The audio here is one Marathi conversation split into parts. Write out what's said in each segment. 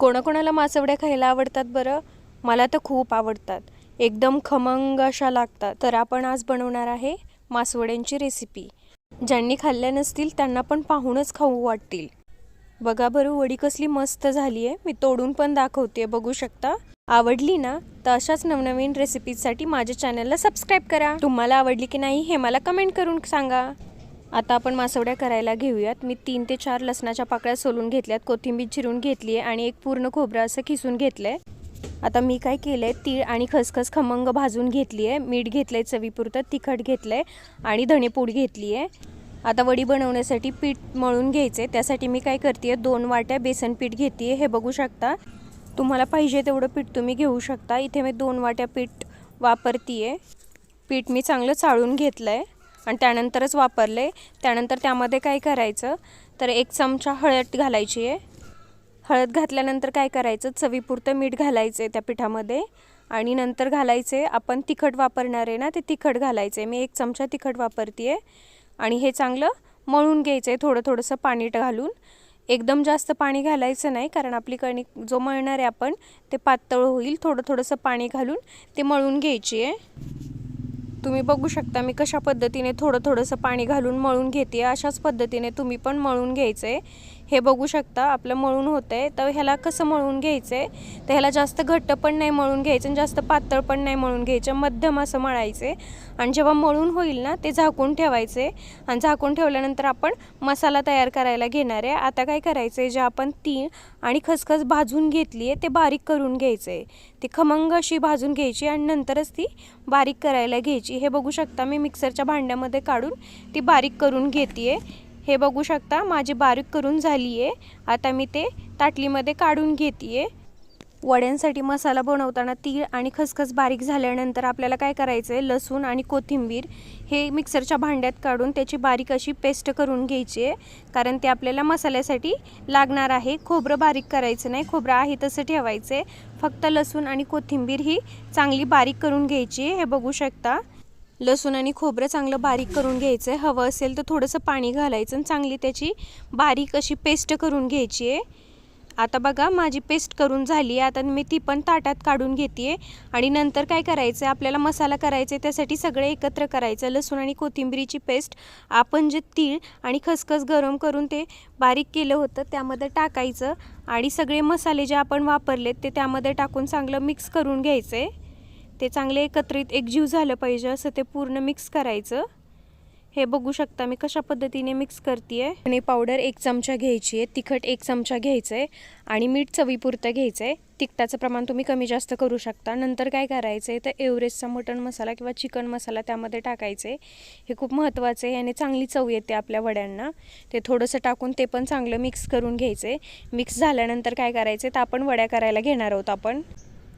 कोणाकोणाला मासवड्या खायला आवडतात बरं? मला तर खूप आवडतात. एकदम खमंग अशा लागतात. तर आपण आज बनवणार आहे मासवड्यांची रेसिपी ज्यांनी खाल्ल्या नसतील त्यांना पण पाहूनच खाऊ वाटतील. बघा बरं वडी कसली मस्त झाली आहे मी तोडून पण दाखवते बघू शकता? आवडली ना? तर अशाच नवनवीन रेसिपीजसाठी माझ्या चॅनलला सबस्क्राईब करा. तुम्हाला आवडली की नाही हे मला कमेंट करून सांगा. आता आपण मासवड्या करायला घेऊयात. मी तीन ते चार लसणाच्या पाकळ्या सोलून घेतल्यात. कोथिंबीर चिरून घेतली आहे आणि एक पूर्ण खोबरं असं खिसून घेतलं आहे आता मी काय केलं आहे तीळ आणि खसखस खमंग भाजून घेतली आहे मीठ घेतलं आहे चवीपुरतं तिखट घेतलं आहे आणि धणेपूड घेतली आहे आता वडी बनवण्यासाठी पीठ मळून घ्यायचे त्यासाठी मी काय करते दोन वाट्या बेसन पीठ घेते हे बघू शकता. तुम्हाला पाहिजे तेवढं पीठ तुम्ही घेऊ शकता. इथे मी दोन वाट्या पीठ वापरते पीठ मी चांगलं चाळून घेतलं आहे आणि त्यानंतरच वापरले. त्यानंतर त्यामध्ये काय करायचं? तर एक चमचा हळद घालायची आहे. हळद घातल्यानंतर काय करायचं? चवीपुरतं मीठ घालायचं आहे त्या पिठामध्ये. आणि नंतर घालायचे आपण तिखट वापरणार आहे ना ते तिखट घालायचे मी एक चमचा तिखट वापरते आहे आणि हे चांगलं मळून घ्यायचं आहे थोडं थोडंसं पाणी घालून. एकदम जास्त पाणी घालायचं नाही कारण आपली कणिक जो मळणार आहे आपण ते पातळ होईल. थोडं थोडंसं पाणी घालून ते मळून घ्यायची आहे तुम्ही बघू शकता मी कशा पद्धतीने थोडं थोडंसं पाणी घालून मळून घेते अशाच पद्धतीने तुम्ही पण मळून घ्यायचं. आहे हे बघू शकता आपलं मळून होतं आहे तर ह्याला कसं मळून घ्यायचं आहे तर ह्याला जास्त घट्ट पण नाही मळून घ्यायचं आणि जास्त पातळ पण नाही मळून घ्यायचं. मध्यम असं मळायचे आणि जेव्हा मळून होईल ना ते झाकून ठेवायचे आणि झाकून ठेवल्यानंतर आपण मसाला तयार करायला घेणार आहे. आता काय करायचं आहे जे आपण तीळ आणि खसखस भाजून घेतली आहे ते बारीक करून घ्यायचं आहे ती खमंग अशी भाजून घ्यायची आणि नंतरच ती बारीक करायला घ्यायची. हे बघू शकता मी मिक्सरच्या भांड्यामध्ये काढून ती बारीक करून घेते हे बघू शकता माझी बारीक करून झाली आहे आता मी ते ताटलीमध्ये काढून घेते वड्यांसाठी मसाला बनवताना तीळ आणि खसखस बारीक झाल्यानंतर आपल्याला काय करायचं आहे लसूण आणि कोथिंबीर हे मिक्सरच्या भांड्यात काढून त्याची बारीक अशी पेस्ट करून घ्यायची आहे. कारण ते आपल्याला मसाल्यासाठी लागणार आहे. खोबरं बारीक करायचं नाही. खोबरं आहे तसं ठेवायचं आहे फक्त लसूण आणि कोथिंबीर ही चांगली बारीक करून घ्यायची हे बघू शकता. लसूण आणि खोबरं चांगलं बारीक करून घ्यायचं आहे हवं असेल तर थोडंसं पाणी घालायचं आणि चांगली त्याची बारीक अशी पेस्ट करून घ्यायची आहे. आता बघा माझी पेस्ट करून झाली आहे. आता मी ती पण ताटात काढून घेते आहे आणि नंतर काय करायचं आहे आपल्याला मसाला करायचा आहे त्यासाठी सगळे एकत्र करायचं. लसूण आणि कोथिंबिरीची पेस्ट आपण जे तीळ आणि खसखस गरम करून ते बारीक केलं होतं त्यामध्ये टाकायचं. आणि सगळे मसाले जे आपण वापरलेत ते त्यामध्ये टाकून चांगलं मिक्स करून घ्यायचं आहे ते चांगले एकत्रित एकजीव झालं पाहिजे असं ते पूर्ण मिक्स करायचं. हे बघू शकता मी कशा पद्धतीने मिक्स करते आहे आणि पावडर एक चमचा घ्यायची आहे तिखट एक चमचा घ्यायचं आहे आणि मीठ चवीपुरतं घ्यायचं आहे तिखटाचं प्रमाण तुम्ही कमी जास्त करू शकता. नंतर काय करायचं आहे तर एव्हरेस्टचा मटण मसाला किंवा चिकन मसाला त्यामध्ये टाकायचं आहे हे खूप महत्त्वाचं आहे याने चांगली चव येते आपल्या वड्यांना. ते थोडंसं टाकून ते पण चांगलं मिक्स करून घ्यायचं आहे मिक्स झाल्यानंतर काय करायचं आहे तर आपण वड्या करायला घेणार आहोत आपण.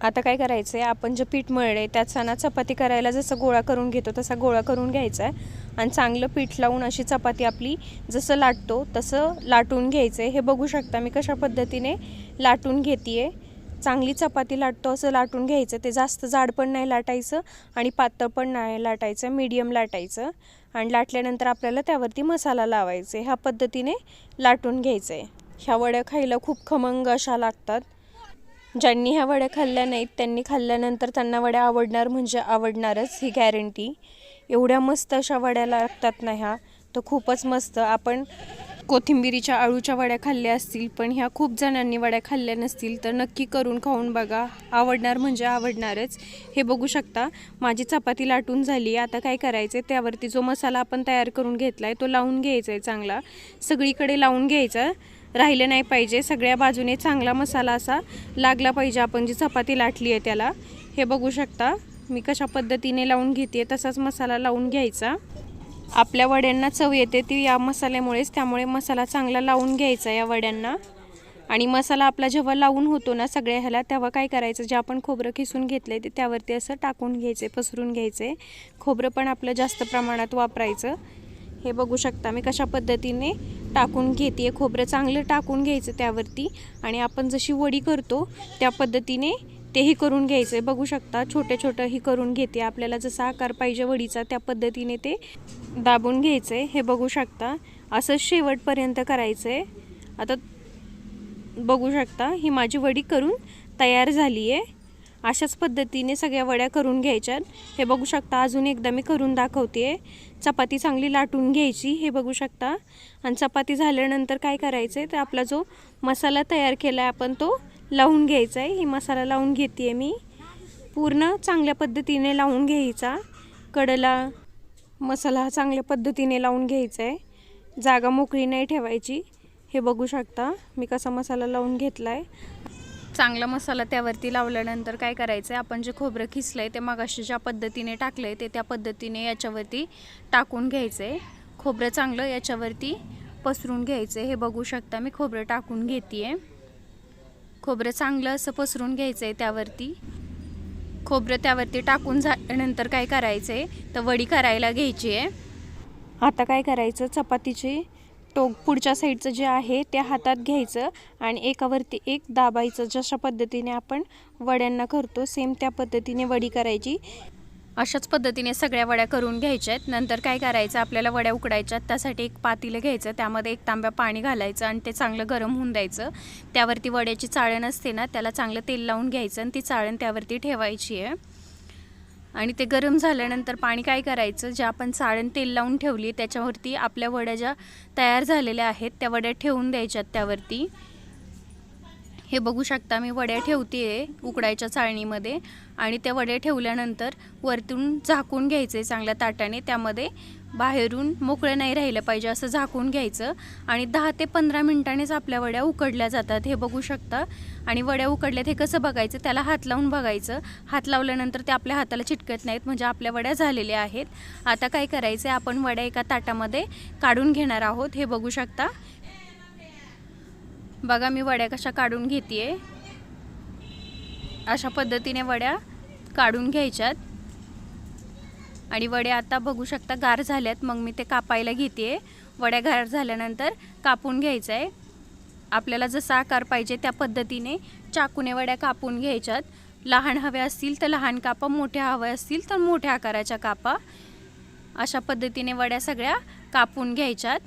आता काय करायचं आहे? आपण जे पीठ मळले त्याचा ना चपाती करायला जसं गोळा करून घेतो तसा गोळा करून घ्यायचा आहे. आणि चांगलं पीठ लावून अशी चपाती आपली जसं लाटतो तसं लाटून घ्यायचं आहे. हे बघू शकता मी कशा पद्धतीने लाटून घेते आहे चांगली चपाती लाटतो असं लाटून घ्यायचं ते जास्त जाड पण नाही लाटायचं आणि पातळ पण नाही लाटायचं मीडियम लाटायचं. आणि लाटल्यानंतर आपल्याला त्यावरती मसाला लावायचा ह्या पद्धतीने लाटून घ्यायचं आहे. ह्या वड्या खायला खूप खमंग अशा लागतात. ज्यांनी ह्या वड्या खाल्ल्या नाहीत त्यांनी खाल्ल्यानंतर त्यांना वड्या आवडणार म्हणजे आवडणारच ही गॅरंटी एवढ्या मस्त अशा वड्या लागतात ना ह्या तर खूपच मस्त. आपण कोथिंबिरीच्या आळूच्या वड्या खाल्ल्या असतील पण ह्या खूप जणांनी वड्या खाल्ल्या नसतील तर नक्की करून खाऊन बघा. आवडणार म्हणजे आवडणारच. हे बघू शकता माझी चपाती लाटून झाली. आता काय करायचं आहे त्यावरती जो मसाला आपण तयार करून घेतला आहे तो लावून घ्यायचा आहे चांगला. सगळीकडे लावून घ्यायचा. राहिलं नाही पाहिजे. सगळ्या बाजूने चांगला मसाला असा लागला पाहिजे आपण जी चपाती लाटली आहे त्याला. हे बघू शकता मी कशा पद्धतीने लावून घेते तसाच मसाला लावून घ्यायचा. आपल्या वड्यांना चव येते ती या मसाल्यामुळेच त्यामुळे मसाला चांगला लावून घ्यायचा या वड्यांना. आणि मसाला आपला जेव्हा लावून होतो ना सगळ्या ह्याला तेव्हा काय करायचं जे आपण खोबरं खिसून घेतलं आहे ते त्यावरती असं टाकून घ्यायचे पसरून घ्यायचे. खोबरं पण आपलं जास्त प्रमाणात वापरायचं. हे बघू शकता मी कशा पद्धतीने टाकून घेते आहे खोबरं चांगलं टाकून घ्यायचं त्यावरती आणि आपण जशी वडी करतो त्या पद्धतीने तेही करून घ्यायचं आहे बघू शकता छोटे छोटं ही करून घेते आपल्याला जसा आकार पाहिजे वडीचा त्या पद्धतीने ते दाबून घ्यायचं आहे हे बघू शकता असं शेवटपर्यंत करायचं आहे आता बघू शकता ही माझी वडी करून तयार झाली आहे अशाच पद्धतीने सगळ्या वड्या करून घ्यायच्यात हे बघू शकता अजून एकदा मी करून दाखवते चपाती चांगली लाटून घ्यायची हे बघू शकता. आणि चपाती झाल्यानंतर काय करायचं आहे तर आपला जो मसाला तयार केला आहे आपण तो लावून घ्यायचा आहे ही मसाला लावून घेते आहे मी. पूर्ण चांगल्या पद्धतीने लावून घ्यायचा. कडला मसाला हा चांगल्या पद्धतीने लावून घ्यायचा आहे जागा मोकळी नाही ठेवायची. हे बघू शकता मी कसा मसाला लावून घेतला आहे चांगला मसाला त्यावरती लावल्यानंतर काय करायचं आहे आपण जे खोबरं खिसलं आहे ते मगाशी ज्या पद्धतीने टाकलं आहे ते त्या पद्धतीने याच्यावरती टाकून घ्यायचं आहे खोबरं चांगलं याच्यावरती पसरून घ्यायचं आहे हे बघू शकता मी खोबरं टाकून घेते आहे खोबरं चांगलं असं पसरून घ्यायचं आहे त्यावरती. खोबरं त्यावरती टाकून झाल्यानंतर काय करायचं आहे तर वडी करायला घ्यायची आहे आता काय करायचं चपातीची टोक पुढच्या साईडचं जे आहे ते हातात घ्यायचं आणि एकावरती एक दाबायचं जशा पद्धतीने आपण वड्यांना करतो सेम त्या पद्धतीने वडी करायची. अशाच पद्धतीने सगळ्या वड्या करून घ्यायच्या आहेत. नंतर काय करायचं? आपल्याला वड्या उकडायच्या त्यासाठी एक पातीलं घ्यायचं. त्यामध्ये एक तांब्या पाणी घालायचं आणि ते चांगलं गरम होऊन द्यायचं. त्यावरती वड्याची चाळण असते ना त्याला चांगलं तेल लावून घ्यायचं आणि ती चाळण त्यावरती ठेवायची आहे. आणि ते गरम झाल्यानंतर पाणी काय करायचं? जे आपण साळण तेल लावून ठेवली त्याच्यावरती आपल्या वड्या ज्या तयार झालेल्या आहेत त्या वड्या ठेवून द्यायच्यात त्यावरती. हे बघू शकता मी वड्या ठेवते आहे उकडायच्या चाळणीमध्ये आणि त्या वड्या ठेवल्यानंतर वरतून झाकून घ्यायचे चांगल्या ताटाने. त्यामध्ये बाहेरून मोकळं नाही राहिलं पाहिजे असं झाकून घ्यायचं आणि दहा ते पंधरा मिनटानेच आपल्या वड्या उकडल्या जातात हे बघू शकता. आणि वड्या उकडल्यात हे कसं बघायचं? त्याला हात लावून बघायचं. हात लावल्यानंतर ते आपल्या हाताला चिटकत नाहीत म्हणजे आपल्या वड्या झालेल्या आहेत. आता काय करायचं आहे आपण वड्या एका ताटामध्ये काढून घेणार आहोत हे बघू शकता. बघा मी वड्या कशा काढून घेते अशा पद्धतीने वड्या काढून घ्यायच्यात. आणि वड्या आता बघू शकता गार झाल्यात मग मी ते कापायला घेते वड्या गार झाल्यानंतर कापून घ्यायचं आहे आपल्याला जसा आकार पाहिजे त्या पद्धतीने चाकूने वड्या कापून घ्यायच्यात. लहान हव्या असतील तर लहान कापा मोठ्या हव्या असतील तर मोठ्या आकाराच्या कापा. अशा पद्धतीने वड्या सगळ्या कापून घ्यायच्यात.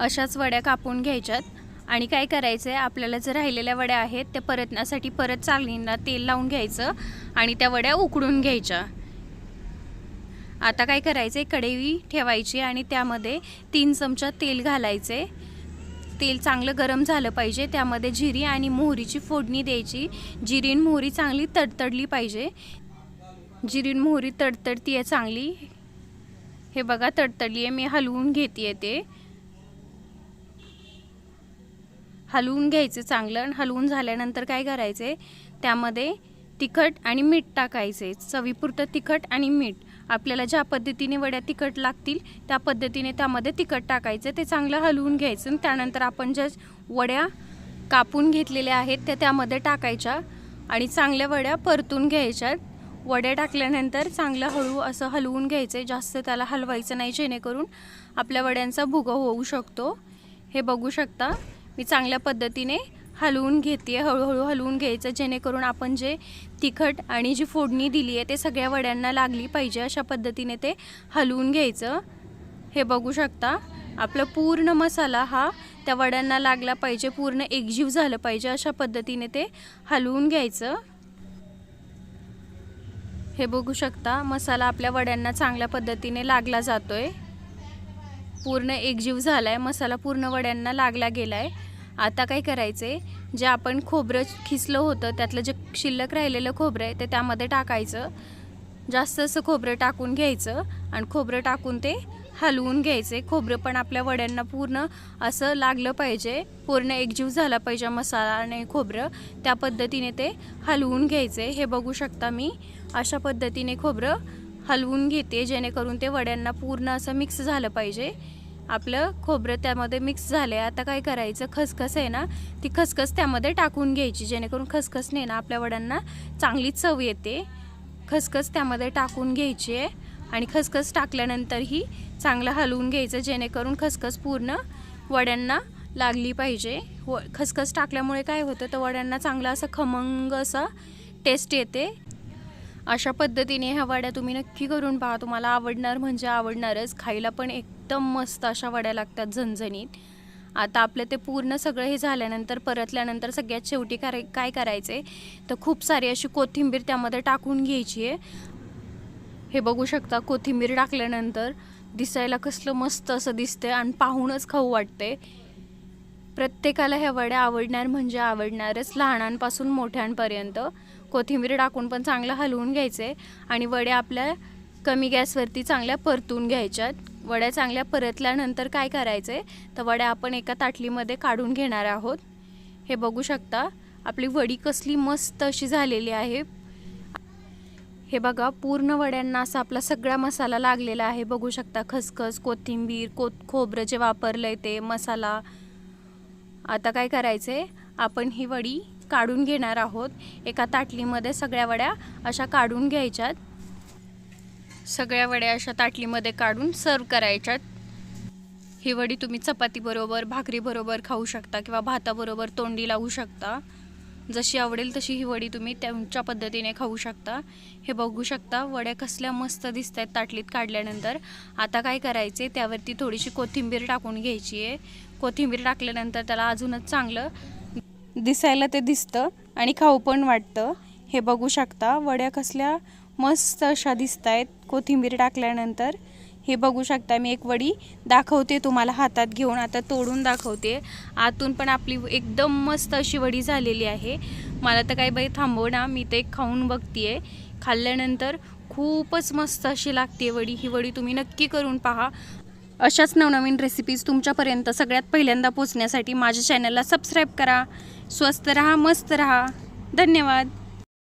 अशाच वड्या कापून घ्यायच्यात. आणि काय करायचं आहे आपल्याला जर राहिलेल्या वड्या आहेत त्या परतण्यासाठी परत चालणींना तेल लावून घ्यायचं आणि त्या वड्या उकडून घ्यायच्या. आता काय करायचं आहे कढई ठेवायची आणि त्यामध्ये तीन चमचा तेल घालायचे तेल चांगलं गरम झालं पाहिजे त्यामध्ये जिरी आणि मोहरीची फोडणी द्यायची. जिरी मोहरी चांगली तडतडली पाहिजे. जिरी मोहरी तडतडती आहे चांगली. हे बघा तडतडली आहे मी हलवून घेते ते. हलवून घ्यायचं चांगलं आणि हलवून झाल्यानंतर काय करायचे? त्यामध्ये तिखट आणि मीठ टाकायचे. चवीपुरतं तिखट आणि मीठ. आपल्याला ज्या पद्धतीने वड्या तिखट लागतील त्या पद्धतीने त्यामध्ये तिखट टाकायचं. ते चांगलं हलवून घ्यायचं आणि त्यानंतर आपण ज्या वड्या कापून घेतलेल्या आहेत त्या त्यामध्ये टाकायच्या आणि चांगल्या वड्या परतून घ्यायच्या. वड्या टाकल्यानंतर चांगलं हळू असं हलवून घ्यायचं. जास्त त्याला हलवायचं नाही जेणेकरून आपल्या वड्यांचा भुगा होऊ शकतो. हे बघू शकता. मी चांगल्या पद्धतीने हलवून घेते हळूहळू हलवून घ्यायचं जेणेकरून आपण जे तिखट आणि जी फोडणी दिली आहे ते सगळ्या वड्यांना लागली पाहिजे अशा पद्धतीने ते हलवून घ्यायचं. हे बघू शकता आपलं पूर्ण मसाला हा त्या वड्यांना लागला पाहिजे पूर्ण एकजीव झालं पाहिजे अशा पद्धतीने ते हलवून घ्यायचं. हे बघू शकता मसाला आपल्या वड्यांना चांगल्या पद्धतीने लागला जातो आहे पूर्ण एकजीव झाला आहे मसाला पूर्ण वड्यांना लागला गेला आहे आता काय करायचं आहे जे आपण खोबरं खिसलं होतं त्यातलं जे शिल्लक राहिलेलं खोबरं आहे ते त्यामध्ये टाकायचं. जास्त असं खोबरं टाकून घ्यायचं आणि खोबरं टाकून ते हलवून घ्यायचे खोबरं पण आपल्या वड्यांना पूर्ण असं लागलं पाहिजे. पूर्ण एकजीव झाला पाहिजे मसाला आणि खोबरं. त्या पद्धतीने ते हलवून घ्यायचे हे बघू शकता मी. अशा पद्धतीने खोबरं हलवून घेते जेणेकरून ते वड्यांना पूर्ण असं मिक्स झालं पाहिजे. आपलं खोबरं त्यामध्ये मिक्स झालं आहे आता काय करायचं? खसखस आहे ना ती खसखस त्यामध्ये टाकून घ्यायची जेणेकरून खसखसने ना आपल्या वड्यांना चांगली चव येते. खसखस त्यामध्ये टाकून घ्यायची आहे आणि खसखस टाकल्यानंतरही चांगलं हलवून घ्यायचं जेणेकरून खसखस पूर्ण वड्यांना लागली पाहिजे. व खसखस टाकल्यामुळे काय होतं तर वड्यांना चांगलं असं खमंग असं टेस्ट येते. अशा पद्धतीने ह्या वड्या तुम्ही नक्की करून पहा. तुम्हाला आवडणार म्हणजे आवडणारच. खायला पण एकदम मस्त अशा वड्या लागतात झणझणीत. आता आपलं ते पूर्ण सगळं हे झाल्यानंतर परतल्यानंतर सगळ्यात शेवटी कराय काय करायचं आहे तर खूप सारी अशी कोथिंबीर त्यामध्ये टाकून घ्यायची आहे. हे बघू शकता कोथिंबीर टाकल्यानंतर दिसायला कसलं मस्त असं दिसतंय आणि पाहूनच खाऊ वाटते प्रत्येकाला ह्या वड्या आवडणार म्हणजे आवडणारच लहानांपासून मोठ्यांपर्यंत. कोथिंबीर टाकून पण चांगलं हलवून घ्यायचे आणि वड्या आपल्या कमी गॅसवरती चांगल्या परतून घ्यायच्यात. वड्या चांगल्या परतल्यानंतर काय करायचं? आहे तर वड्या आपण एका ताटलीमध्ये काढून घेणार आहोत. हे बघू शकता आपली वडी कसली मस्त अशी झालेली आहे. हे बघा पूर्ण वड्यांना असा आपला सगळा मसाला लागलेला आहे. बघू शकता खसखस कोथिंबीर कोत खोबरं जे वापरलं आहे ते मसाला. आता काय करायचं? आहे आपण ही वडी काढून घेणार आहोत. एका ताटलीमध्ये सगळ्या वड्या अशा काढून घ्यायच्यात. सगळ्या वड्या अशा ताटलीमध्ये काढून सर्व करायच्यात. ही वडी तुम्ही चपातीबरोबर भाकरीबरोबर खाऊ शकता किंवा भाताबरोबर तोंडी लावू शकता. जशी आवडेल तशी ही वडी तुम्ही त्यांच्या पद्धतीने खाऊ शकता. हे बघू शकता वड्या कसल्या मस्त दिसत आहेत ताटलीत काढल्यानंतर. आता काय करायचे त्यावरती थोडीशी कोथिंबीर टाकून घ्यायची आहे. कोथिंबीर टाकल्यानंतर त्याला अजूनच चांगलं दिसायला ते दिसतं आणि खाऊ पण वाटतं. हे बघू शकता वड्या कसल्या मस्त अशा दिसत आहेत कोथिंबीर टाकल्यानंतर. हे बघू शकता मी एक वडी दाखवते तुम्हाला हातात घेऊन आता तोडून दाखवते. आतून पण आपली एकदम मस्त अशी वडी झालेली आहे. मला तर काही बाई थांबव ना मी ते खाऊन बघते खाल्ल्यानंतर खूपच मस्त अशी लागते वडी. ही वडी तुम्ही नक्की करून पहा. अशाच नवनवीन रेसिपीज तुमच्यापर्यंत सगळ्यात पहिल्यांदा पोचण्यासाठी माझ्या चॅनलला सबस्क्राईब करा. स्वस्त रहा मस्त रहा. धन्यवाद.